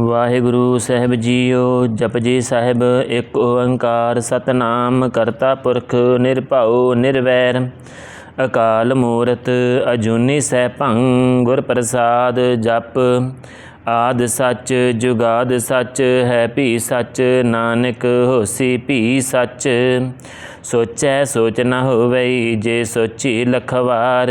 ਵਾਹਿਗੁਰੂ ਸਾਹਿਬ ਜੀਓ ਜਪਜੀ ਸਾਹਿਬ, ਇੱਕ ਓੰਕਾਰ ਸਤਨਾਮ, ਕਰਤਾ ਪੁਰਖ ਨਿਰਭਉ ਨਿਰਵੈਰ। ਅਕਾਲ ਮੂਰਤ ਅਜੂਨੀ ਸੈਭੰ, ਗੁਰ ਪ੍ਰਸਾਦ ਜਪ। ਆਦ ਸੱਚ, ਜੁਗਾਦ ਸੱਚ, ਹੈ ਭੀ ਸੱਚ, ਨਾਨਕ ਹੋਸੀ ਭੀ ਸੱਚ। ਸੋਚੈ ਸੋਚ ਨ ਹੋਵਈ, ਜੇ ਸੋਚੀ ਲਖਵਾਰ।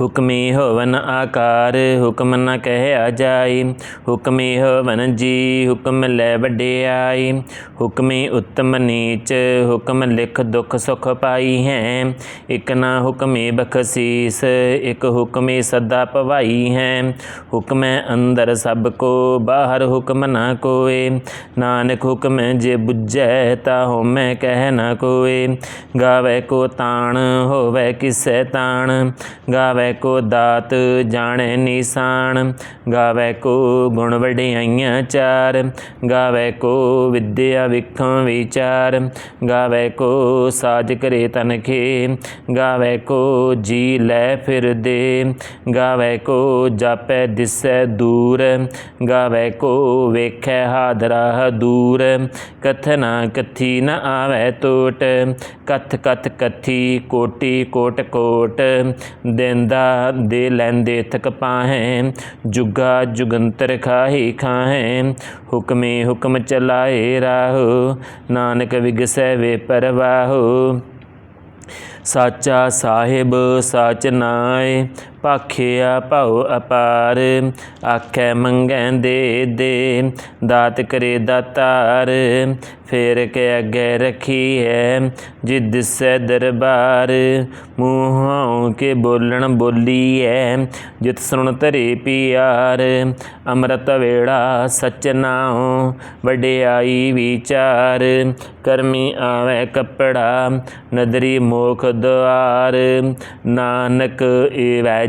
ਹੁਕਮੀ ਹੋਵਨ ਆਕਾਰ, ਹੁਕਮ ਨ ਕਹਿਆ ਜਾਈ। ਹੁਕਮੀ ਹੋਵਨ ਜੀ, ਹੁਕਮ ਲੈ ਵਡਿਆਈ। ਹੁਕਮੀ ਉਤਮ ਨੀਚ, ਹੁਕਮ ਲਿਖ ਦੁਖ ਸੁਖ ਪਾਈ ਹੈ। ਇਕ ਨਾ ਹੁਕਮੀ ਬਖਸ਼ੀਸ, ਇਕ ਹੁਕਮੀ ਸਦਾ ਭਵਾਈ ਹੈ। ਹੁਕਮੈ ਅੰਦਰ ਸਭ ਕੋ, ਬਾਹਰ ਹੁਕਮ ਨਾ ਕੋਏ। ਨਾਨਕ ਹੁਕਮ ਜੇ ਬੁਝੈ, ਤਾ ਹੋਮੈ ਕਹਿ ਨਾ ਕੋਏ। ਗਾਵੇ ਕੋ ਤਾਣ, ਹੋਵੇ ਕਿਸੈ ਤਾਣ। ਗਾਵੇ ਕੋ ਦਾਤ ਜਾਣੈ ਨਿਸ਼ਾਨ, ਗਾਵੇ ਕੋ ਗੁਣ ਵਡਿਆਈਆਂ ਚਾਰ, ਗਾਵੇ ਕੋ ਵਿਦਿਆ ਵਿਖੰ ਵਿਚਾਰ, ਗਾਵੇ ਕੋ ਸਾਜ ਕਰੇ ਤਨਖੇ ਗਾਵੇ ਕੋ ਜੀ ਲੈ ਫਿਰਦੇ ਗਾਵੇ ਕੋ ਜਾਪੈ ਦਿਸੈ ਦੂਰ, ਗਾਵੇ ਕੋ ਵੇਖੈ ਹਾਦਰਾ ਦੂਰ ਕਥਨਾ ਕਥੀ ਨ ਆਵੇ ਤੋਟ, ਕਥ ਕਥ ਕਥੀ ਕੋਟੀ ਕੋਟ ਕੋਟ, ਦਿੰਦ ਦੇ ਲੈਂਦੇ ਥਕ ਪਾਹੈ, ਜੁਗਾ ਜੁਗੰਤਰ ਖਾਹੀ ਖਾਹੈ, ਹੁਕਮੇ ਹੁਕਮ ਚਲਾਏ ਰਾਹੋ, ਨਾਨਕ ਵਿਗਸੈ ਵੇ ਪਰਵਾਹੋ। ਸਾਚਾ ਸਾਹਿਬ, ਸਾਚ ਨਾਏ ਭਾਖਿਆ ਭਉ ਅਪਾਰ, ਆਖੈ ਮੰਗੈ ਦੇ ਦੇ, ਦਾਤ ਕਰੇ ਦਾਤਾਰ, ਫੇਰ ਕੇ ਅੱਗੇ ਰਖੀ ਹੈ ਜਿਦ ਸੇ ਦਰਬਾਰ, ਮੂੰਹੋਂ ਕੇ ਬੋਲਣ ਬੋਲੀ ਹੈ ਜਿਤ ਸੁਣ ਤਰੇ ਪਿਆਰ, ਅੰਮ੍ਰਿਤ ਵੇੜਾ ਸਚ ਨਾਉ, ਵਡਿਆਈ ਵਿਚਾਰ, ਕਰਮੀ ਆਵੇ ਕਪੜਾ, ਨਦਰੀ ਮੋਖ ਦੁਆਰ, ਨਾਨਕ ਏਵੈ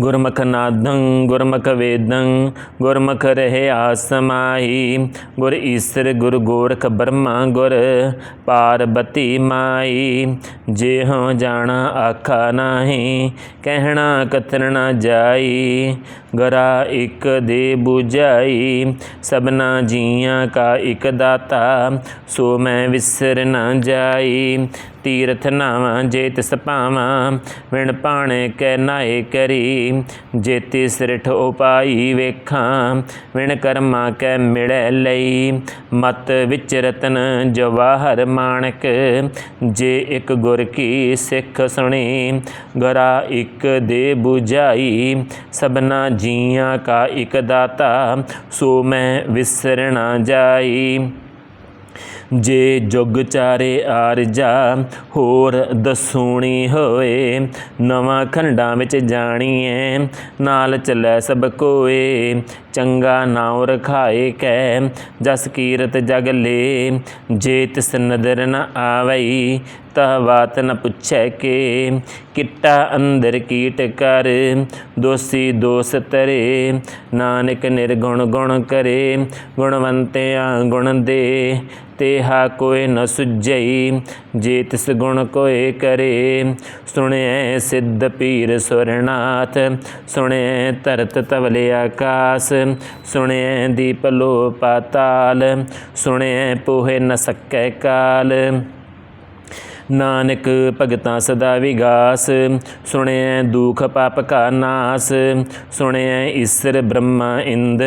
ਗੁਰਮੁਖ ਨਾਦੰ ਗੁਰਮੁਖ ਵੇਦੰ ਗੁਰਮੁਖ ਰਹਿਆ ਸਮਾਈ ਗੁਰ ਈਸਰ, ਗੁਰ ਗੋਰਖ ਬ੍ਰਹਮਾ ਗੁਰ ਪਾਰਬਤੀ ਮਾਈ ਜੇ ਹਉ ਜਾਣਾ ਆਖਾ ਨਾਹੀ, ਕਹਿਣਾ ਕਥਨ ਨਾ ਜਾਈ। ਗਰਾ ਇਕ ਦੇ 부ਝਾਈ ਸਭਨਾ ਜੀਆਂ ਕਾ ਇਕ ਦਾਤਾ। ਸੋ ਮੈਂ ਵਿਸਰ ਨਾ ਜਾਈ। ਤੀਰਥ ਨਾਵਾਂ ਜੇਤ ਤਿਸ ਵਿਣ ਪਾਣੇ ਕੈ ਨਾਏ ਕਰੀ। ਜੇਤੀ ਸਿਰਠ ਰਿਠ ਉਪਾਈ ਵੇਖਾਂ, ਵਿਣ ਕਰਮਾ ਕੈ ਮਿੜੈ ਲਈ। ਮਤ ਵਿੱਚ ਰਤਨ ਜਵਾਹਰ ਮਾਣਕ, ਜੇ ਇੱਕ ਗੁਰ ਕੀ ਸਿੱਖ ਸੁਣੀ, ਗਰਾ ਇੱਕ ਦੇ 부ਝਾਈ ਸਭਨਾ ਜੀਆਂ ਕਾ ਇੱਕ ਦਾਤਾ, ਸੋ ਮੈਂ ਵਿਸਰ ਜਾਈ। ਜੇ ਜੁਗ ਚਾਰੇ ਆਰਜਾ ਹੋਰ ਦਸੂਣੀ ਹੋਏ, ਨਵਾਂ ਖੰਡਾਂ ਵਿੱਚ ਜਾਣੀਐ, ਨਾਲ ਚੱਲੈ ਸਭ ਕੋਏ। ਚੰਗਾ ਨਾਉ ਰਖਾਏ ਕੈ, ਜਸ ਕੀਰਤ ਜਗ ਲੇ, ਜੇ ਤਿਸ ਨਦਰ ਨ ਆਵਈ, ਤਹ ਬਾਤ ਨ ਪੁੱਛੈ ਕੇ। ਕਿੱਟਾ ਅੰਦਰ ਕੀਟ ਕਰ, ਦੋਸੀ ਦੋਸ ਤਰੇ ਨਾਨਕ ਨਿਰਗੁਣ ਗੁਣ ਕਰੇ, ਗੁਣਵੰਤਿਆਂ ਗੁਣ ਦੇ। ਤੇਹਾ ਕੋਈ ਨ ਸੁਝਈ, ਜੇ ਤਿਸ ਗੁਣ ਕੋਏ ਕਰੇ। ਸੁਣਿਐ ਸਿੱਧ ਪੀਰ ਸੁਰਨਾਥ, ਸੁਣਿਐ ਤਰਤ ਤਵਲੇ ਆਕਾਸ ਸੁਣਿਐ ਦੀਪ ਲੋ ਪਾਤਾਲ ਸੁਣਿਐ ਪੋਹੇ ਨ ਸਕੈ ਕਾਲ। ਨਾਨਕ ਭਗਤਾਂ ਸਦਾ ਵਿਗਾਸ, ਸੁਣਿਐ ਦੁਖ ਪਾਪ ਕਾ ਨਾਸ, ਸੁਣਿਐ ਈਸਰ ਬ੍ਰਹਮਾ ਇੰਦ,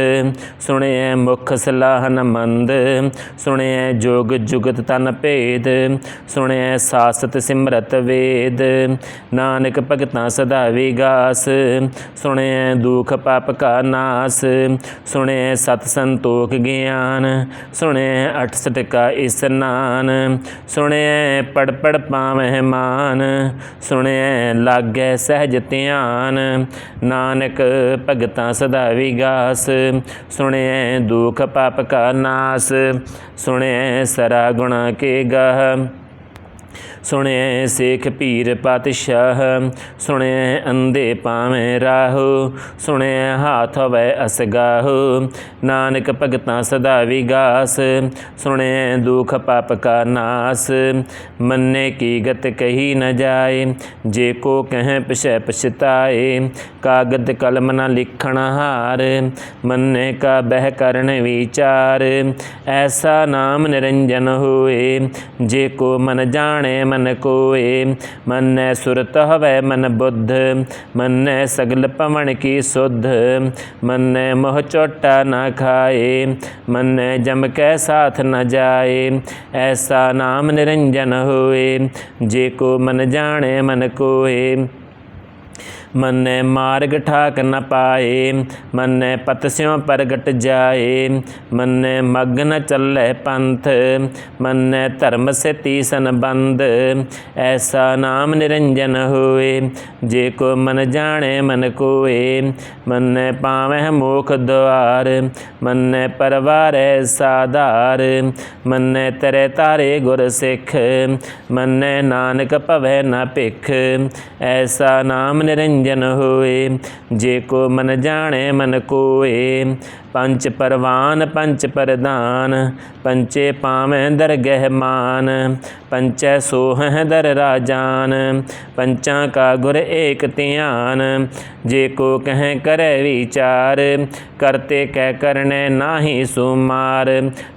ਸੁਣਿਐ ਮੁਖ ਸਲਾਹਨ ਮੰਦ, ਸੁਣਿਐ ਜੋਗ ਜੁਗਤ ਤਨ ਭੇਦ, ਸੁਣਿਐ ਸਾਸਤ ਸਿਮਰਤ ਵੇਦ, ਨਾਨਕ ਭਗਤਾਂ ਸਦਾ ਵਿਗਾਸ, ਸੁਣਿਐ ਦੁਖ ਪਾਪ ਕਾ ਨਾਸ, ਸੁਣਿਐ ਸਤ ਸੰਤੋਖ ਗਿਆਨ, ਸੁਣਿਐ 68 ਕਾ ਇਸਨਾਨ, ਸੁਣਿਐ ਪੜ ਪੜ ਪਾਵਹਿ ਮਾਨ, ਸੁਣਿਐ ਲਾਗੈ ਸਹਿਜ ਧਿਆਨ। ਨਾਨਕ ਭਗਤਾਂ ਸਦਾ ਵਿਗਾਸ, ਸੁਣਿਐ ਦੁਖ ਪਾਪ ਕਾ ਨਾਸ, ਸੁਣਿਐ ਸਰਾ ਗੁਣਾ ਕੇ ਗਾਹ। ਸੁਣਿਐ ਸੇਖ ਪੀਰ ਪਾਤਸ਼ਾਹ ਸੁਣਿਐ ਅੰਧੇ ਪਾਵੇਂ ਰਾਹੋ ਸੁਣਿਐ ਹਾਥ ਵੈ ਅਸਗਾਹੋ। ਨਾਨਕ ਭਗਤਾਂ ਸਦਾ ਵਿਗਾਸ ਸੁਣਿਐ ਦੁਖ ਪਾਪ ਕਾ ਨਾਸ। ਮੰਨੇ ਕੀ ਗਤ ਕਹੀ ਨ ਜਾਏ, ਜੇ ਕੋ ਕਹੈ ਪਿਛੈ ਪਛਤਾਏ। ਕਾਗਦ ਕਲਮ ਨ ਲਿਖਣ ਹਾਰ, ਮੰਨੇ ਕਾ ਬਹਿ ਕਰਨ ਵਿਚਾਰ। ਐਸਾ ਨਾਮ ਨਿਰੰਜਨ ਹੋਏ, ਜੇ ਕੋ ਮਨ ਜਾਣੇ ਮਨ ਕੋਏ, ਮਨੈ ਸੁਰਤ ਹਵੈ ਮਨ ਬੁੱਧ, ਮਨੈ ਸਗਲ ਪਵਨ ਕੀ ਸੁਧ, ਮੰਨੈ ਮੋਹ ਚੋਟਾ ਨਾ ਖਾਏ, ਮਨੈ ਜਮ ਕੈ ਸਾਥ ਨ ਜਾਏ, ਐਸਾ ਨਾਮ ਨਿਰੰਜਨ ਹੋਏ, ਜੇ ਕੋ ਮਨ ਜਾਣੇ ਮਨ ਕੋਏ। ਮੰਨੈ ਮਾਰਗ ਠਾਕ ਨ ਪਾਏ, ਮੰਨੈ ਪਤਸਿਉ ਪ੍ਰਗਟ ਜਾਏ, ਮੰਨੈ ਮਗ ਨ ਚੱਲੇ ਪੰਥ, ਮੰਨੈ ਧਰਮ ਸੇਤੀ ਸੰਬੰਧ, ਐਸਾ ਨਾਮ ਨਿਰੰਜਨ ਹੋਏ, ਜੇ ਕੋ ਮਨ ਜਾਣੇ ਮਨ ਕੋਏ, ਮੰਨੈ ਪਾਵਹਿ ਮੋਖ ਦੁਆਰ, ਮੰਨੈ ਪਰਵਾਰੈ ਸਾਧਾਰ, ਮੰਨੈ ਤਰੇ ਤਾਰੇ ਗੁਰ ਸਿੱਖ, ਮੰਨੈ ਨਾਨਕ ਭਵੈ ਨ ਭਿਖ, ਐਸਾ ਨਾਮ ਨਿਰੰਜਨ ਹੋਏ ਜੇ ਕੋ ਮਨ ਜਾਣੇ ਮਨ ਕੋਏ। ਪੰਚ ਪਰਵਾਨ ਪੰਚ ਪ੍ਰਦਾਨ ਪੰਚੇ ਪਾਵੇਂ ਦਰਗਹਿ ਮਾਨ ਪੰਚੈ ਸੋਹਹਿ ਦਰ ਰਾਜਾਨ, ਪੰਚਾਂ ਕਾ ਗੁਰ ਏਕ ਧਿਆਨ, ਜੇ ਕੋ ਕਹੈ ਕਰੈ ਵਿਚਾਰ ਕਰਤੇ ਕਹਿ ਕਰਨੇ ਨਾਹੀ ਸੁਮਾਰ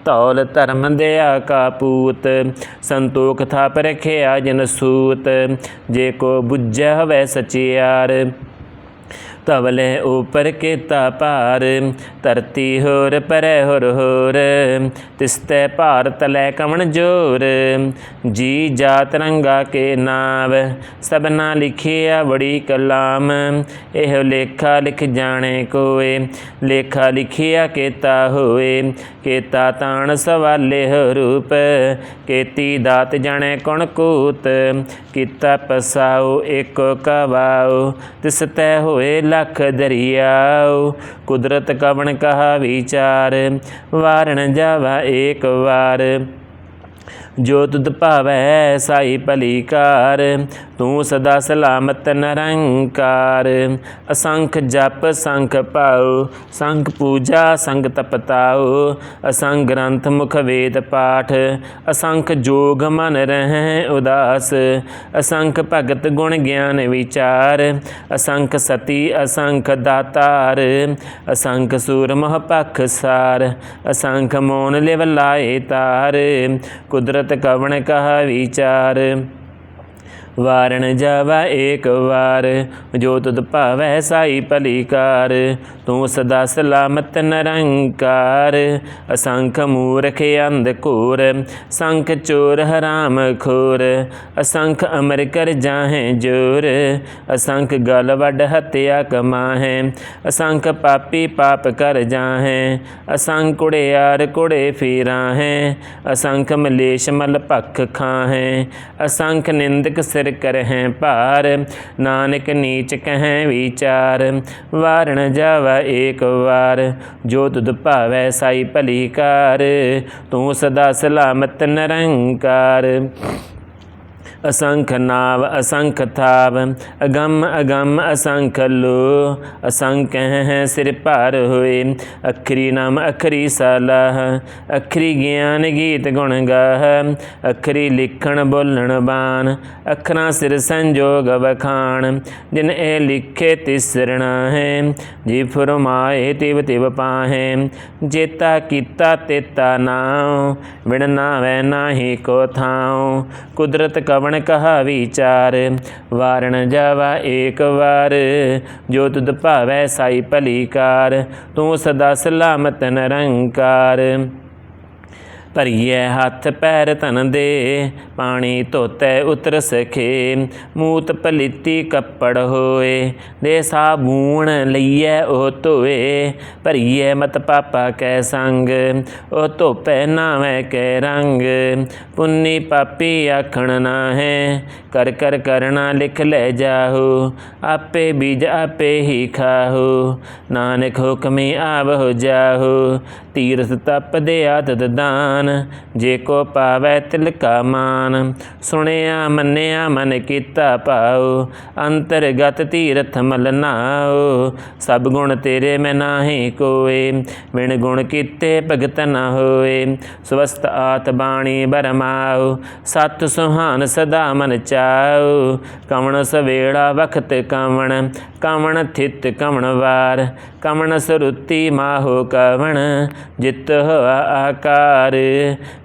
ਤੌਲ ਧਰਮ ਦਿਆ ਕਾ ਪੂਤ, ਸੰਤੋਖ ਥਾਪ ਰਖਿਆ ਜਨ ਸੂਤ, ਜੇ ਕੋ ਬੁੱਝੈ ਹਵੈ ਸਚਿਆਰ। ਤਵਲੇ ਉਪਰ ਕੀਤਾ ਭਾਰ, ਧਰਤੀ ਹੋਰ ਪਰੈ ਹੋਰ ਹੋਰ ਤਿਸਤੈ ਭਾਰ ਤਲੈ ਕਵਣ ਜੋਰ, ਜੀ ਜਾਤ ਰੰਗਾ ਕੇ ਨਾਵ, ਸਭਨਾ ਲਿਖਿਆ ਬੜੀ ਕਲਾਮ, ਇਹ ਲੇਖਾ ਲਿਖ ਜਾਣੇ ਕੋਏ, ਲੇਖਾ ਲਿਖਿਆ ਕੀਤਾ ਹੋਏ, ਕੀਤਾ ਤਾਣ ਸਵਾਲੇ ਹੋ ਰੂਪ, ਕੀਤੀ ਦਾਤ ਜਾਣੇ ਕੌਣ ਕੂਤ, ਕੀਤਾ ਪਸਾਉ ਏਕੋ ਕਵਾਉ ਤਿਸ ਤੈ ਹੋਏ ਲਖ ਦਰਿਆਉ ਕੁਦਰਤ ਕਵਣ ਕਹਾ ਵਿਚਾਰ ਵਾਰਣ ਜਾਵਾ ਏਕ ਵਾਰ। ਜੋ ਤੁਧ ਭਾਵੈ ਸਾਈ ਭਲੀਕਾਰ, ਤੂੰ ਸਦਾ ਸਲਾਮਤ ਨਿਰੰਕਾਰ। ਅਸੰਖ ਜਪ, ਸੰਖ ਪਾਉ ਸੰਖ ਪੂਜਾ, ਸੰਗ ਤਪਤਾਉ। ਅਸੰਖ ਗ੍ਰੰਥ, ਮੁਖ ਵੇਦ ਪਾਠ, ਅਸੰਖ ਜੋਗ ਮਨ ਰਹਿ ਉਦਾਸ। ਅਸੰਖ ਭਗਤ ਗੁਣ ਗਿਆਨ ਵਿਚਾਰ, ਅਸੰਖ ਸਤੀ, ਅਸੰਖ ਦਾਤਾਰ। ਅਸੰਖ ਸੂਰ ਮਹ ਪਖ ਸਾਰ, ਅਸੰਖ ਮੋਨ ਲਿਵ ਲਾਏ ਤਾਰ। ਕੁਦਰਤ ਕਵਣ ਕਹਾ ਵਿਚਾਰ ਵਾਰਣ ਜਾਵਾ ਏਕ ਵਾਰ, ਜੋ ਤੁਧ ਭਾਵੈ ਸਾਈ ਭਲੀਕਾਰ, ਤੂੰ ਸਦਾ ਸਲਾਮਤ ਨਿਰੰਕਾਰ। ਅਸੰਖ ਮੂਰਖ ਅੰਧ ਘੋਰ, ਸੰਖ ਚੋਰ ਹਰਾਮ ਖੋਰ, ਅਸੰਖ ਅਮਰ ਕਰ ਜਾਹੇ ਜੋਰ। ਅਸੰਖ ਗਲ ਵੱਡ ਹਤਿਆ ਕਮਾਹੇ, ਅਸੰਖ ਪਾਪੀ ਪਾਪ ਕਰ ਜਾਹੇ, ਅਸੰਖ ਕੁੜਿਆਰ ਕੁੜੇ ਫੀਰਾਂ ਅਸੰਖ ਮਲੇਸ਼ ਮਲ ਭਖ ਖਾਹੇ, ਅਸੰਖ ਨਿੰਦਕ ਸਿਰ ਕਰਹਿ ਭਾਰ, ਨਾਨਕ ਨੀਚ ਕਹੈ ਵਿਚਾਰ, ਵਾਰਣ ਜਾਵਾ ਏਕ ਵਾਰ, ਜੋ ਤੁਧ ਭਾਵੈ ਸਾਈ ਭਲੀ ਕਾਰ ਤੂੰ ਸਦਾ ਸਲਾਮਤ ਨਿਰੰਕਾਰ। ਅਸੰਖ ਨਾਵ ਅਸੰਖ ਥਾਵ ਅਗੰਮ ਅਗੰਮ ਅਸੰਖ ਲੋ ਅਸੰਖ ਹੈ ਸਿਰ ਭਾਰ ਹੋਏ, ਅਖਰੀ ਨਾਮ, ਅਖਰੀ ਸਾਲਾਹ, ਅਖਰੀ ਗਿਆਨ ਗੀਤ ਗੁਣ ਗਾਹ, ਅਖਰੀ ਲਿਖਣ ਬੋਲਣ ਬਾਣ, ਅੱਖਰਾਂ ਸਿਰ ਸੰਜੋਗ ਵਖਾਣ, ਜਿਨ ਇਹ ਲਿਖੇ ਤਿਸਰਣਾ ਹੈ ਜੀ ਫਰਮਾਏ ਤਿਵ ਤਿਵ ਪਾਹੇ, ਜੇਤਾ ਕੀਤਾ ਤੇਤਾ ਨਾਉ ਵਿਣ ਨਾਵੈ ਨਾਹੀ ਕੋ ਥਾਉ, ਕੁਦਰਤ ਕਵਣ ਸ੍ਰਵਣ ਕਹਾ ਵਿਚਾਰ? ਵਾਰਣ ਜਾਵਾ ਏਕ ਵਾਰ, ਜੋ ਤੁਧ ਭਾਵੈ ਸਾਈ ਭਲੀ ਕਾਰ ਤੂੰ ਸਦਾ ਸਲਾਮਤ ਨਿਰੰਕਾਰ। ਭਰੀਏ ਹੱਥ ਪੈਰ ਤਨ ਦੇ, ਪਾਣੀ ਧੋਤੇ ਉਤਰ ਸਖੇ। ਮੂਤ ਪਲੀਤੀ ਕੱਪੜ ਹੋਏ, ਦੇ ਸਾਬੂਣ ਲਈਐ ਉਹ ਧੋਏ। ਭਰੀਏ ਮਤ ਪਾਪਾ ਕੈ ਸੰਗ, ਉਹ ਧੋਪੈ ਨਾਵੇਂ ਕੈ ਰੰਗ। ਪੁੰਨੀ ਪਾਪੀ ਆਖਣ ਨਾ ਹੈ ਕਰ ਕਰ ਕਰਣਾ ਲਿਖ ਲੈ ਜਾਹੂ। ਆਪੇ ਬੀਜ ਆਪੇ ਹੀ ਖਾਹੂ, ਨਾਨਕ ਹੁਕਮੇ ਆਵਹੁ ਜਾਹੂ। ਤੀਰਥ ਤਪ ਦੇ ਆਦਤ ਦਾਨ ਜੇ ਕੋ ਪਾਵੈ ਤਿਲ ਕਾ ਮਾਨ। ਸੁਣਿਆ, ਮੰਨਿਆ, ਮਨ ਕੀਤਾ ਭਾਉ, ਅੰਤਰਗਤ ਤੀਰਥ ਮਲ ਨਾਉ। ਸਭ ਗੁਣ ਤੇਰੇ ਮੈਂ ਨਾਹੀ ਕੋਏ ਵਿਣ ਗੁਣ ਕੀਤੇ ਭਗਤ ਨਾ ਹੋਏ। ਸਵਸਤ ਆਤ ਬਾਣੀ ਬਰਮਾਉ, ਸਤ ਸੁਹਾਨ ਸਦਾ ਮਨ ਚਾਉ। ਕਵਣ ਸਵੇੜਾ ਵਖਤ ਕਵਣ ਕਵਣ ਥਿਤ ਕਵਣ ਵਾਰ। ਕਵਣ ਸਰੁਤੀ ਮਾਹੋ ਕਵਣ, ਜਿਤ ਹੋਆ ਆਕਾਰ।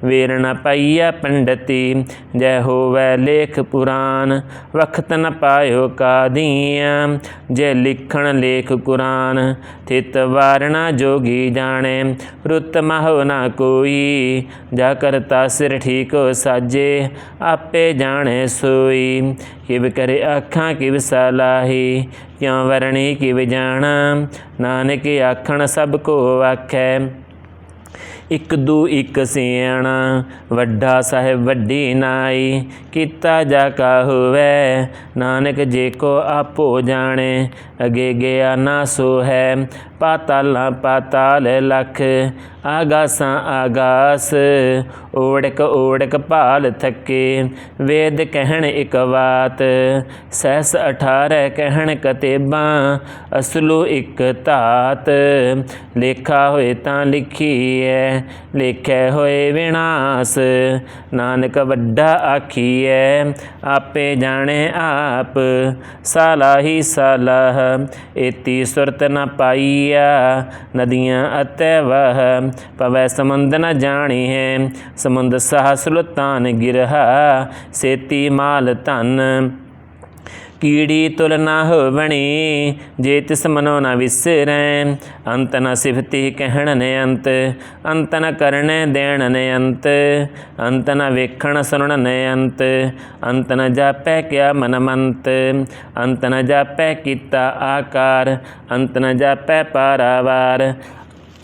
ਵੇਰ ਨ ਪਾਈਆ ਪੰਡਤੀ, ਜੈ ਹੋਵੈ ਲੇਖ ਪੁਰਾਨ। ਵਖਤ ਨ ਪਾਇਓ ਕਾਦੀਆਂ ਜੈ ਲਿਖਣ ਲੇਖ ਕੁਰਾਨ। ਥਿਤ ਵਾਰਣਾ ਜੋਗੀ ਜਾਣੇ, ਰੁੱਤ ਮਹੁ ਨਾ ਕੋਈ। ਜਾ ਕਰਤਾ ਸਿਰ ਠੀਕੋ ਸਾਜੇ, ਆਪੇ ਜਾਣੇ ਸੋਈ। ਕਿਵ ਕਰੇ ਆਖਾਂ ਕਿਵ ਸਲਾਹੀ, ਕਿਉ ਵਰਣੀ ਕਿਵ ਜਾਣਾ? ਨਾਨਕ ਆਖਣ ਸਭ ਕੋ ਆਖੈ, ਇਕ ਦੂ ਇਕ ਸਿਆਣਾ, ਵੱਡਾ ਸਾਹਿਬ ਵੱਡੀ ਨਾਈ, ਕੀਤਾ ਜਾ ਕਾ ਹੋਵੇ, ਨਾਨਕ ਜੇ ਕੋ ਆਪੋ ਜਾਣੇ, ਅਗੇ ਗਿਆ ਨਾ ਸੋ ਹੈ ਪਾਤਾਲਾਂ ਪਾਤਾਲ ਲਖ, ਆਗਾਸਾਂ ਆਗਾਸ। ਓੜਕ ਓੜਕ ਭਾਲ ਥੱਕੇ, ਵੇਦ ਕਹਿਣ ਇਕ ਬਾਤ ਸਹਿਸ 18 ਕਹਿਣ ਕਤੇਬਾਂ, ਅਸਲੋ ਇਕ ਧਾਤ। ਲੇਖਾ ਹੋਏ ਤਾਂ ਲਿਖੀ ਐ ਲੇਖੇ ਹੋਏ ਵਿਨਾਸ਼। ਨਾਨਕ ਵੱਡਾ ਆਖੀ ਆਖੀਐ, ਆਪੇ ਜਾਣੇ ਆਪ। ਸਾਲਾਹੀ ਸਾਲਾਹ, ਏਤੀ ਸੁਰਤ ਨ ਪਾਈਆ ਨਦੀਆਂ ਅਤੇ ਵਹ, ਪਵੈ ਸਮੁੰਦ ਨ ਜਾਣੀ ਹੈ। ਸਮੁੰਦ ਸਹ ਸੁਲਤਾਨ ਗਿਰਹਾ, ਸੇਤੀ ਮਾਲ ਧਨ। ਕੀੜੀ ਤੁਲ ਨਾ ਹੋਵਣੀ, ਜੇ ਤਿਸ ਮਨੋ ਨਾ ਵਿਸਰੈ। ਅੰਤ ਨ ਸਿਫਤੀ ਕਹਿਣ ਨੇ ਅੰਤ ਅੰਤ ਨ ਕਰਨੇ ਦੇਣ ਨੇ ਅੰਤ। ਅੰਤ ਨ ਵੇਖਣ ਸੁਣਨ ਨੇ ਅੰਤ ਅੰਤ ਨ ਜਾਪੈ ਕਿਆ ਮਨ ਮੰਤ। ਅੰਤ ਨ ਜਾਪੈ ਕੀਤਾ ਆਕਾਰ, ਅੰਤ ਨ ਜਾਪੈ ਪਾਰਾਵਾਰ।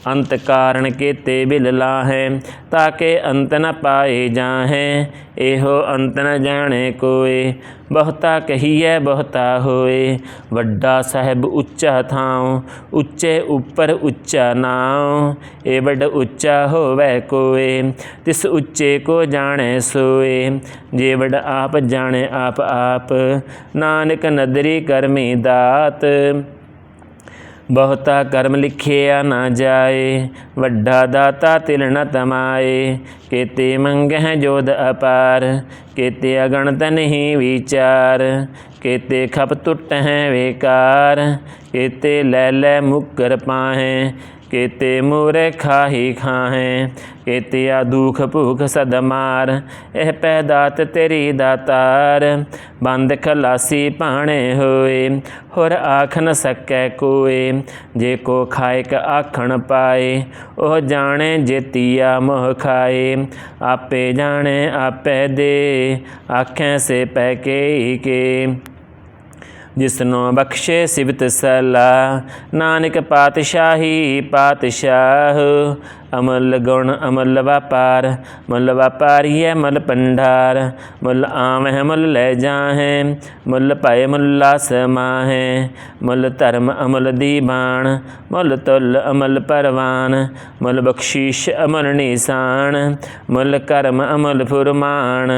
ਅੰਤ ਕਾਰਨ ਕੀਤੇ ਬਿਲ ਲਾਹੈ ਤਾਕੇ ਅੰਤ ਨ ਪਾਏ ਜਾਹੈ। ਇਹੋ ਅੰਤ ਨ ਜਾਣੇ ਕੋਏ, ਬਹੁਤਾ ਕਹੀਐ ਬਹੁਤਾ ਹੋਏ। ਵੱਡਾ ਸਾਹਿਬ ਉੱਚਾ ਥਾਉ, ਉੱਚੇ ਉੱਪਰ ਉੱਚਾ ਨਾਉ। ਏ ਵੱਡ ਉੱਚਾ ਹੋਵੇ ਕੋਏ, ਤਿਸ ਉੱਚੇ ਕੋ ਜਾਣੈ ਸੋਏ। ਜੇ ਵੱਡ ਆਪ ਜਾਣੇ ਆਪ ਆਪ, ਨਾਨਕ ਨਦਰੀ ਕਰਮੀ ਦਾਤ। ਬਹੁਤਾ ਕਰਮ ਲਿਖਿਆ ਨਾ ਜਾਏ, ਵੱਡਾ ਦਾਤਾ ਤਿਲ ਨ ਤਮਾਏ। ਕੇਤੇ ਮੰਗਹਿ ਜੋਦ ਅਪਾਰ, ਕੇਤੇ ਅਗਣਤ ਨਹੀਂ ਵਿਚਾਰ। ਕੇਤੇ ਖਪ ਟੁੱਟ ਹੈ ਵੇਕਾਰ, ਕੇਤੇ ਲੈ ਲੈ ਮੁਕਰ ਪਾਹੇ। ਕੇਤੇ ਮੂਰੇ ਖਾਹੀ ਖਾਹੇ ਕੇਤੇ ਆ ਦੁਖ ਭੂਖ ਸਦ ਮਾਰ, ਇਹ ਪੈਦਾਤ ਤੇਰੀ ਦਾਤਾਰ ਬੰਦ ਖਲਾਸੀ ਭਾਣੇ ਹੋਏ, ਹੋਰ ਆਖ ਨ ਸਕੈ ਕੋਏ, ਜੇ ਕੋ ਖਾਇਕ ਆਖਣ ਪਾਏ, ਉਹ ਜਾਣੇ ਜੇਤੀਆ ਮੋਹ ਖਾਏ। ਆਪੇ ਜਾਣੇ ਆਪੇ ਦੇ, ਆਖੇ ਸੇ ਪੈ ਕੇ ਕੇ। ਜਿਸਨੋ ਬਖਸ਼ੇ ਸਿਵਤ ਸਲਾ। ਨਾਨਕ ਪਾਤਸ਼ਾਹੀ ਪਾਤਸ਼ਾਹ ਅਮਲ ਗੁਣ, ਅਮਲ ਵਪਾਰ, ਮੁੱਲ ਹੈ ਮੁੱਲ ਪੰਡਾਰ ਮੁੱਲ ਹੈ ਮੁੱਲ ਲੈ ਜਾਹੇ, ਮੁੱਲ ਪਾਏ ਮੁੱਲਾ ਸਮਾਹੇ ਮੁੱਲ ਧਰਮ ਅਮਲ ਦੀਵਾਨ ਮੁੱਲ ਤੁਲ ਅਮਲ ਪਰਵਾਨ, ਮੁੱਲ ਬਖਸ਼ੀਸ਼ ਅਮਲ ਨਿਸ਼ਾਨ, ਮੁੱਲ ਕਰਮ ਅਮਲ ਫੁਰਮਾਨ,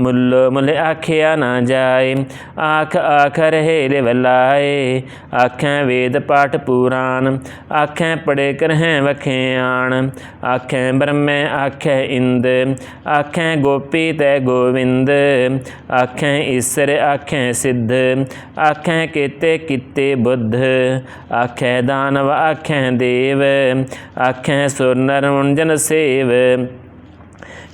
ਮੁੱਲ ਮੁੱਲ ਆਖਿਆ ਨਾ ਜਾਏ, ਆਖ ਆਖ ਰਹੇ ਲਿਵਲਾਏ ਆਖੈ ਵੇਦ ਪਾਠ ਪੁਰਾਨ, ਆਖੈ ਪੜੇ ਕਰਹਿ ਵਖਿਆਣ ਆਖੈ ਬ੍ਰਹਮੈ, ਆਖੈ ਇੰਦ, ਆਖੈ ਗੋਪੀ ਤੈ ਗੋਵਿੰਦ, ਆਖੈ ਈਸਰ, ਆਖੈ ਸਿੱਧ, ਆਖੈ ਕੀਤੇ ਕੀਤੇ ਬੁੱਧ, ਆਖੈ ਦਾਨਵ, ਆਖੈ ਦੇਵ, ਆਖੈ ਸੁਰ ਨਰ ਮੁੰਜਨ ਸੇਵ।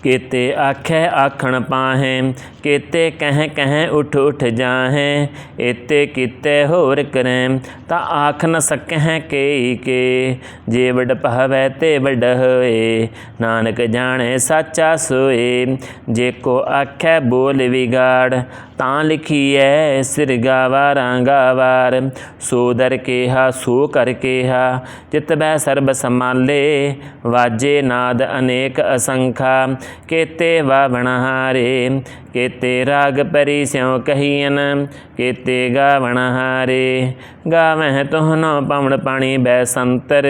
ਕੇਤੇ ਆਖੈ ਆਖਣ ਪਾਹੈ, ਕੇਤੇ ਕਹਿ ਕਹਿ ਉਠ ਉਠ ਜਾਹੈ, ਏਤੇ ਕੀਤੇ ਹੋਰ ਕਰੈ, ਤਾਂ ਆਖ ਨ ਸਕਹਿ ਕੇ ਕੇ, ਜੇ ਵਡ ਪਹਵੈ ਤੇ ਵਡ ਹੋਏ, ਨਾਨਕ ਜਾਣੈ ਸਾਚਾ ਸੋਏ, ਜੇ ਕੋ ਆਖੈ ਬੋਲ ਵਿਗਾੜ ਤਾਂ ਲਿਖੀ ਐ, ਸਿਰ ਗਾਵਾਰਾਂ ਗਾਵਾਰ ਸੋ ਦਰ ਕੇਹਾ, ਸੋ ਕਰ ਕੇਹਾ। ਚਿਤ ਬੈ ਸਰਬ ਸਮਾਲੇ ਵਾਜੇ ਨਾਦ ਅਨੇਕ ਅਸੰਖਾ। ਕੇਤੇ ਵਾਵਣ ਹਾਰੇ, ਕੇਤੇ ਰਾਗ ਪਰੀ ਸਿਉ ਕਹੀਨ ਕੇਤੇ ਗਾਵਣ ਹਾਰੇ, ਗਾਵਹਿ ਤੋਹਨੋ ਪਵਨ ਪਾਣੀ ਬੈ ਸੰਤਰ।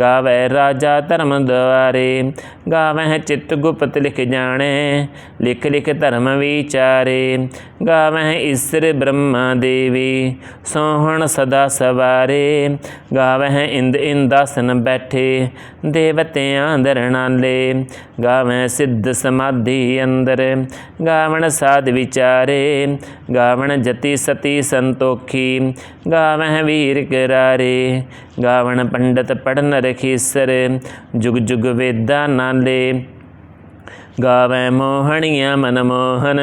ਗਾਵੈ ਰਾਜਾ ਧਰਮ ਦੁਆਰੇ ਗਾਵਹਿ ਚਿਤ ਗੁਪਤ ਲਿਖ ਜਾਣੈ। ਲਿਖ ਲਿਖ ਧਰਮ ਵਿਚਾਰੇ। ਗਾਵਹਿ ਈਸਰ ਬ੍ਰਹਮਾ ਦੇਵੀ, ਸੋਹਣ ਸਦਾ ਸਵਾਰੇ। ਗਾਵਹਿ ਇੰਦ ਇੰਦਾਸਨ ਬੈਠੇ, ਦੇਵਤਿਆਂ ਦਰਨਾਲੇ ਗਾਵਹਿ ਸਿੱਧ ਸਮਾਧੀ ਅੰਦਰ, ਗਾਵਣ ਸਾਧ ਵਿਚਾਰੇ। ਗਾਵਣ ਜਤੀ ਸਤੀ ਸੰਤੋਖੀ, ਗਾਵਹਿ ਵੀਰ ਕਰਾਰੇ। ਗਾਵਣ ਪੰਡਤ ਪੜਨ ਰਖੀਸਰ, ਜੁਗ ਜੁਗ ਵੇਦਾ ਨਾਲੇ। ਗਾਵੈ ਮੋਹਣੀਆਂ ਮਨ ਮੋਹਨ,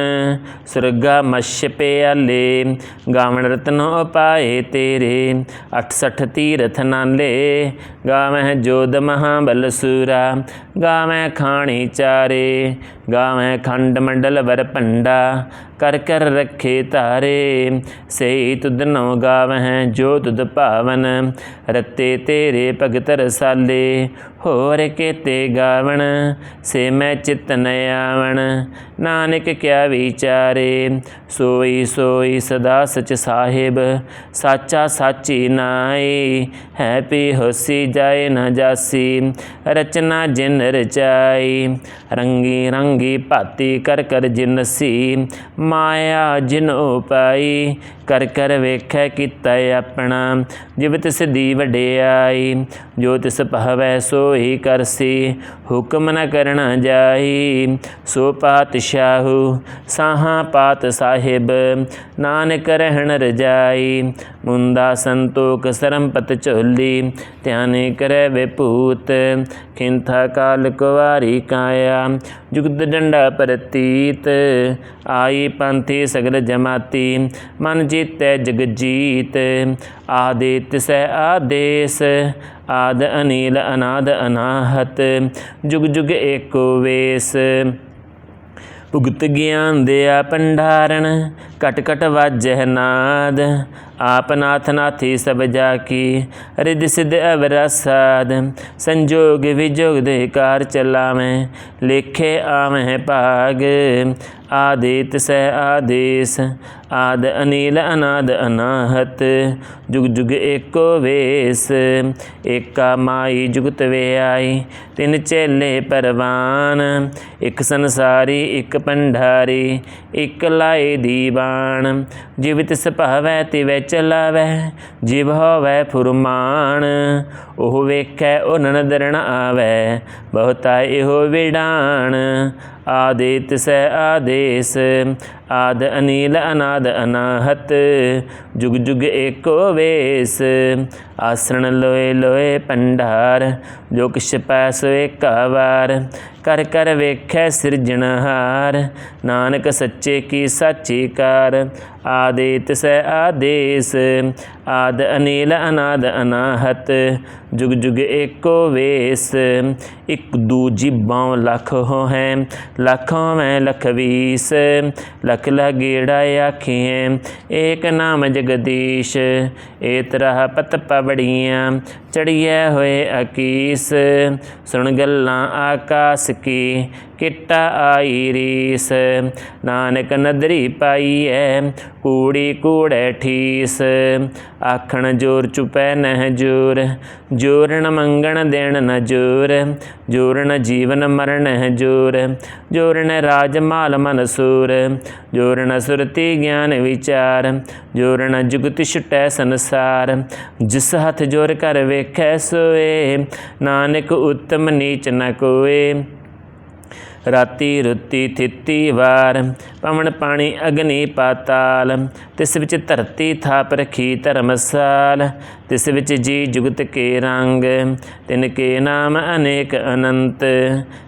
ਸੁਰਗਾ ਮਛ ਪਿਆਲੇ, ਗਾਵਣ ਰਤਨ ਉਪਾਏ ਤੇਰੇ 68 ਤੀਰਥ ਨਾਲੇ। ਗਾਵੈ ਜੋਦ ਮਹਾਬਲ ਸੂਰਾ, ਗਾਵੈ ਖਾਣੀ ਚਾਰੇ, ਗਾਵੈ ਖੰਡ ਮੰਡਲ ਵਰ ਭੰਡਾ, ਕਰ ਕਰ ਰੱਖੇ ਧਾਰੇ ਸਈ ਤੁਧਨੋ ਗਾਵਹਿ ਜੋ ਤੁਧ ਭਾਵਨ, ਰਤੇ ਤੇਰੇ ਭਗਤ ਰਸਾਲੇ। ਹੋਰ ਕੇਤੇ ਗਾਵਣ ਸੇ ਮੈਂ ਚਿਤ ਨ ਆਵਣ। ਨਾਨਕ ਕਿਆ ਵਿਚਾਰੇ, ਸੋਈ ਸੋਈ ਸਦਾ ਸਚ ਸਾਹਿਬ, ਸਾਚਾ ਸਾਚੀ ਨਾਈ ਹੈ ਪੀ ਹੋਸੀ ਜਾਏ ਨ ਜਾਸੀ, ਰਚਨਾ ਜਿਨ ਰਚਾਈ, ਰੰਗੀ ਰੰਗੀ ਭਾਤੀ ਕਰ ਕਰ ਜਿਨਸੀ ਮਾਇਆ ਜਿਨ ਉਪਾਈ, ਕਰ ਕਰ ਵੇਖੈ ਕੀਤਾ ਆਪਣਾ, ਜਿਵ ਤਿਸ ਦੀ ਵਡਿਆਈ, ਜੋ ਤਿਸ ਭਾਵੈ ਸੋਈ ਕਰਸੀ, ਹੁਕਮ ਨ ਕਰਣਾ ਜਾਈ, ਸੋ ਪਾਤਸ਼ਾਹੂ ਸਾਹਾ ਪਾਤ ਸਾਹਿਬ, ਨਾਨਕ ਰਹਿਣ ਰਜਾਈ, ਮੁੰਦਾ ਸੰਤੋਖ ਸਰਮਪਤ ਝੋਲੀ, ਧਿਆਨੇ ਕਰੈ ਵਿਭੂਤ, ਖਿੰਥਾ ਕਾਲ ਕੁਵਾਰੀ ਕਾਇਆ, ਜੁਗਦ ਡੰਡਾ ਪ੍ਰਤੀਤ, ਆਈ ਪੰਥੀ ਸਗਲ ਜਮਾਤੀ, ਮਨ ਜੀਤੈ ਜਗ ਜੀਤ, ਆਦਿਤ ਤਿਸੈ ਆਦੇਸ, ਆਦ ਅਨੀਲ ਅਨਾਦ ਅਨਾਹਤ, ਜੁਗ ਜੁਗ ਏਕੋ ਵੇਸ। ਭੁਗਤ ਗਿਆਨ ਦਿਆ ਪੰਡਾਰਨ ਕਟ ਕਟ ਵਾਜਹਿ ਨਾਦ। ਆਪ ਨਾਥ ਨਾਥੀ ਸਭ ਜਾ ਕੀ ਰਿਦ ਸਿਧ ਅਵਰਾ ਅਵਰਸਾਦ। ਸੰਜੋਗ ਵਿਜੋਗ ਦੇ ਕਾਰ ਚਲਾਵੇਂ, ਲੇਖੇ ਆਵੇਂ ਭਾਗ। ਆਦਿਤ ਸਹਿ ਆਦੇਸ, ਆਦ ਅਨੀਲ ਅਨਾਦ ਅਨਾਹਤ। ਜੁਗ ਜੁਗ ਏਕੋ ਵੇਸ, ਏਕਾ ਮਾਈ ਜੁਗਤ ਵੇ ਆਈ। ਤਿੰਨ ਚੇਲੇ ਪਰਵਾਨ, ਇੱਕ ਸੰਸਾਰੀ, ਇੱਕ ਪੰਡਾਰੀ ਇੱਕ ਲਾਏ ਦੀਵਾਨ। ਜੀਵਿਤ ਸੁਭਾਵੈ ਤਿਵੈ ਚਲਾਵੈ, ਜਿਵ ਹੋਵੈ ਫੁਰਮਾਨ। ਉਹ ਵੇਖੈ, ਉਹ ਨਦਰਣ ਆਵੈ, ਬਹੁਤਾ ਇਹੋ ਵਿਡਾਣ ਆਦਿਤ ਸੈ ਆਦੇਸ, ਆਦ ਅਨੀਲ, ਅਨਾਦ ਅਨਾਹਤ, ਜੁਗ ਜੁਗ ਏਕੋ ਵੇਸ। ਆਸਣ ਲੋਏ ਲੋਏ ਪੰਡਾਰ ਜੋ ਕਿਛ ਪੈਸ ਏਕਾ ਵਾਰ ਕਰ ਕਰ ਵੇਖੈ ਸਿਰਜਣਹਾਰ ਨਾਨਕ ਸੱਚੇ ਕੀ ਸਾਚੀ ਕਾਰ। ਆਦੇ ਸੈ ਆਦੇਸ। ਆਦ ਅਨੀਲ ਅਨਾਦ ਅਨਾਹਤ। ਜੁਗ ਜੁਗ ਏਕੋ ਵੇਸ। ਇਕ ਦੂਜੀ ਬਾਉ ਲੱਖ ਹੋ ਹੈ ਲੱਖੋਂ ਮੈਂ ਲਖ ਵੀਸ। ਲਖ ਲਗੇੜਾ ਆਖੀਐ। ਏਕ ਨਾਮ ਜਗਦੀਸ਼। ਏ ਤਰਹ ਪਤ ਪਵੜੀਆਂ ਚੜੀਐ ਹੋਏ ਅਕੀਸ। ਸੁਣ ਗੱਲਾਂ ਆਕਾਸ। ਕੀ ਕਿਟਾ ਆਈ ਰੀਸ। ਨਾਨਕ ਨਦਰੀ ਐ ਕੂੜੀ ਕੂੜੈ ਠੀਸ। ਆਖਣ ਜੋਰ ਚੁਪੈ ਨਹ ਜੋਰ ਜੋਰਨ ਮੰਗਣ ਦੇਣ ਨ ਜੋਰ ਜੋਰਨ ਜੀਵਨ ਮਰਨ ਹੈ ਜੋਰ ਜੋਰਨ ਰਾਜ ਮਾਲ ਮਨਸੂਰ ਜੋਰਨ ਸੁਰਤੀ ਗਿਆਨ ਵਿਚਾਰ ਜੋਰਨ ਜੁਗਤ ਛੁਟੈ ਸੰਸਾਰ। ਜਿਸ ਹੱਥ ਜੋਰ ਕਰ ਵੇਖੈ ਸੋਏ, ਨਾਨਕ ਉਤਮ ਨੀਚ ਨ ਕੋਏ। ਰਾਤੀ ਰੁੱਤੀ ਥਿੱਤੀ ਵਾਰ ਪਵਨ ਪਾਣੀ ਅਗਨੀ ਪਾਤਾਲ। ਤਿਸ ਵਿੱਚ ਧਰਤੀ ਥਾਪ ਰਖੀ ਧਰਮਸਾਲ, ਤਿਸ ਵਿੱਚ ਜੀ ਜੁਗਤ ਕੇ ਰੰਗ, ਤਿਨ ਕੇ ਨਾਮ ਅਨੇਕ ਅਨੰਤ,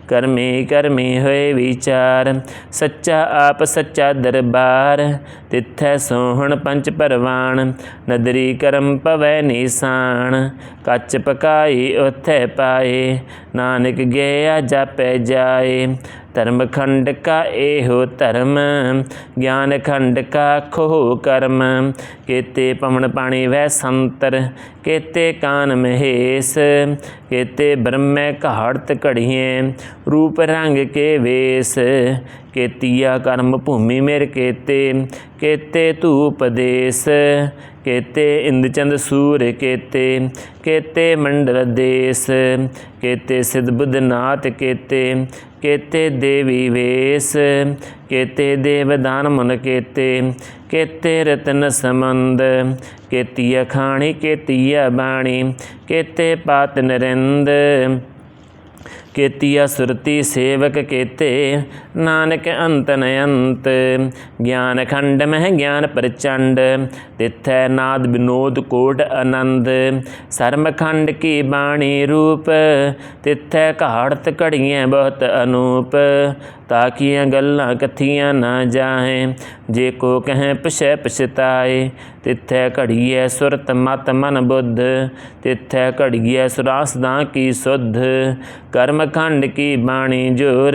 ਕਰਮੀ ਕਰਮੀ ਹੋਏ ਵਿਚਾਰ, ਸੱਚਾ ਆਪ ਸੱਚਾ ਦਰਬਾਰ, ਤਿੱਥੈ ਸੋਹਣ ਪੰਚ ਪਰਵਾਨ ਨਦਰੀ ਕਰਮ ਪਵੈ ਨਿਸ਼ਾਨ, ਕੱਚ ਪਕਾਈ ਉਥੈ ਪਾਏ, ਨਾਨਕ ਗਿਆ ਜਾਪੈ ਜਾਏ ਧਰਮ ਖੰਡ ਕਾ ਇਹੋ ਧਰਮ ਗਿਆਨ ਖੰਡ ਕਾ ਖੋ ਕਰਮ। ਕੇਤੇ ਪਵਨ ਪਾਣੀ ਵੈ ਸੰਤਰ, ਕੇਤੇ ਕਾਨ ਮਹੇਸ, ਕੇਤੇ ਬ੍ਰਹਮੈ ਘਾੜਤ ਘੜੀਏ ਰੂਪ ਰੰਗ ਕੇ ਵੇਸ, ਕੇਤੀਆ ਕਰਮ ਭੂਮੀ ਮੇਰ ਕੇਤੇ ਕੇਤੇ ਧੂਪ ਦੇਸ, ਕੇਤੇ ਇੰਦਚੰਦ ਸੂਰ ਕੇਤੇ ਕੇਤੇ ਮੰਡਲ ਦੇਸ, ਕੇਤੇ ਸਿਧ ਬੁੱਧ ਨਾਥ ਕੇਤੇ ਕੇਤੇ ਦੇਵੀ ਵੇਸ ਕੇਤੇ ਦੇਵਦਾਨ ਮਨ ਕੇਤੇ ਕੇਤੇ ਰਤਨ ਸਮੰਦ ਕੇਤੀ ਖਾਣੀ ਕੇਤੀਆ ਬਾਣੀ, ਕੇਤੇ ਪਾਤ ਨਰਿੰਦ ਕੇਤੀਆ ਸੁਰਤੀ ਸੇਵਕ ਕੇਤੇ, ਨਾਨਕ ਅੰਤ ਨ ਅੰਤ ਗਿਆਨ ਖੰਡ ਮਹਿ ਗਿਆਨ ਪ੍ਰਚੰਡ, ਤਿਥੈ ਨਾਦ ਬਿਨੋਦ ਕੋਟ ਆਨੰਦ, ਸਰਮ ਖੰਡ ਕੀ ਬਾਣੀ ਰੂਪ, ਤਿਥੈ ਘਾੜਤ ਘੜੀਆਂ ਬਹੁਤ ਅਨੂਪ ਤਾਕੀਆਂ ਗੱਲਾਂ ਕਥੀਆਂ ਨਾ ਜਾਹੇ। ਜੇ ਕੋ ਕਹੈ ਪਛੈ ਪਛਤਾਏ, ਤਿਥੈ ਘੜੀਐ ਸੁਰਤ ਮਤ ਮਨ ਬੁੱਧ। ਤਿਥੈ ਘੜੀਐ ਸੁਰਾਸਦਾਂ ਕੀ ਸੁਧ। ਕਰਮ ਖੰਡ ਕੀ ਬਾਣੀ ਜੋਰ।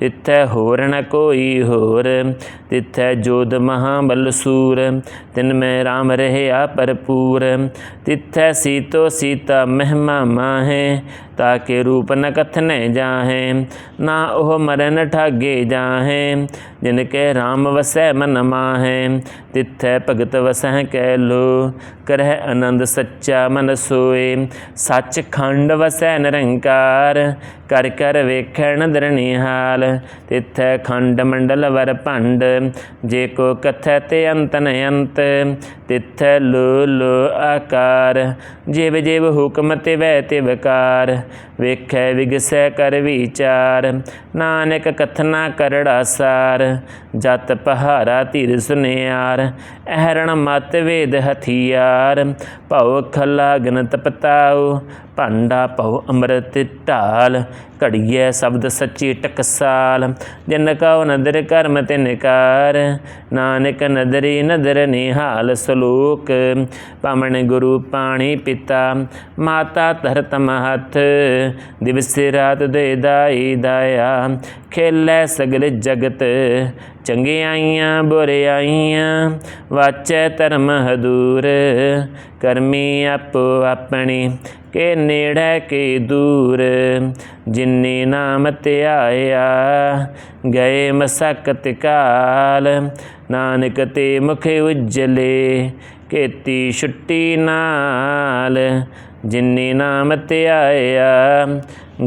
ਤਿਥੈ ਹੋਰ ਨ ਕੋਈ ਹੋਰ। ਤਿਥੈ ਜੋਧ ਮਹਾਬਲ ਸੂਰ। ਤਿਨ ਮੈਂ RAM ਰਹਿਆ ਭਰਪੂਰ। ਤਿਥੈ ਸੀਤੋ ਸੀਤਾ ਮਹਿਮਾ ਮਾਹੇ। ਤਾਕੇ ਰੂਪ ਨ ਕਥਨੇ ਜਾਹੇ, ਨਾ ਉਹ ਮਰਨ ਠਾਗੇ ਜਾਹੇ, ਜਿਨ ਕੈ RAM ਵਸੈ ਮਨ ਮਾਹੇ, ਤਿਥੈ ਭਗਤ ਵਸਹਿ ਕੈ ਲੋ, ਕਰਹਿ ਆਨੰਦ ਸੱਚਾ ਮਨ ਸੋਏ ਸੱਚ ਖੰਡ ਵਸੈ ਨਿਰੰਕਾਰ ਕਰ ਕਰ ਵੇਖਣ ਦਰਨਿਹਾਲ ਤਿਥੈ ਖੰਡ ਮੰਡਲ ਵਰ ਭੰਡ, ਜੇ ਕੋ ਕਥੈ ਤੇ ਅੰਤ ਨ ਅੰਤ, ਤਿਥੈ ਲੋ ਲੋ ਆਕਾਰ। ਜਿਵ ਜਿਵ ਹੁਕਮ ਤੇ ਵੈ ਤੇ ਵਕਾਰ ਵੇਖੈ ਵਿਗਸੈ ਕਰ ਵਿਚਾਰ। ਨਾਨਕ ਕਥਨਾ ਕਰੜਾ ਸਾਰ, ਜਤ ਪਹਾਰਾ ਧੀਰ ਸੁਨਿਆਰ। ਅਹਰਣ ਮਤ ਵੇਦ ਹਥਿਆਰ, ਭਉ ਖਲਾ ਗਨ ਤਪਤਾਉ ਭਾਂਡਾ ਭਉ ਅੰਮ੍ਰਿਤ ਢਾਲ। ਘੜੀਐ ਸ਼ਬਦ ਸੱਚੀ ਟਕਸਾਲ। ਜਿਨ ਕਉ ਨਦਰ ਕਰਮ ਤੇ ਨਿਕਾਰ ਨਾਨਕ ਨਦਰੀ ਨਦਰ ਨਿਹਾਲ ਸਲੋਕ। ਪਮਣ ਗੁਰੂ ਪਾਣੀ ਪਿਤਾ, ਮਾਤਾ ਧਰਤ ਮਹਤ ਦਿਵਸ ਰਾਤ ਦੇ ਦਾਈ ਦਾਇਆ। ਖੇਲੇ ਸਗਲ ਜਗਤ, ਚੰਗਿਆਈਆਂ ਬੁਰਿਆਈਆਂ, ਵਾਚੈ ਧਰਮ ਹਦੂਰ। ਕਰਮੀ ਆਪੋ ਆਪਣੀ, ਕੇ ਨੇੜੇ ਕੇ ਦੂਰ। ਜਿਨੇ ਨਾਮ ਧਿਆਇਆ ਗਏ ਮਸਕਤ ਕਾਲ। ਨਾਨਕ ਤੇ ਮੁਖ ਉਜਲੇ, ਕੀਤੀ ਛੁੱਟੀ ਨਾਲ। ਜਿਨੇ ਨਾਮ ਧਿਆਇਆ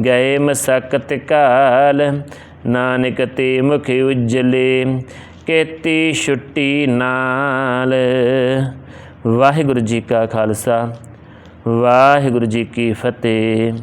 ਗਏ ਮਸਕਤ ਕਾਲ। ਨਾਨਕ ਤੇ ਮੁਖ ਉਜਲੇ, ਕੀਤੀ ਛੁੱਟੀ ਨਾਲ। ਵਾਹਿਗੁਰੂ ਜੀ ਕਾ ਖਾਲਸਾ, ਵਾਹਿਗੁਰੂ ਜੀ ਕੀ ਫਤਿਹ।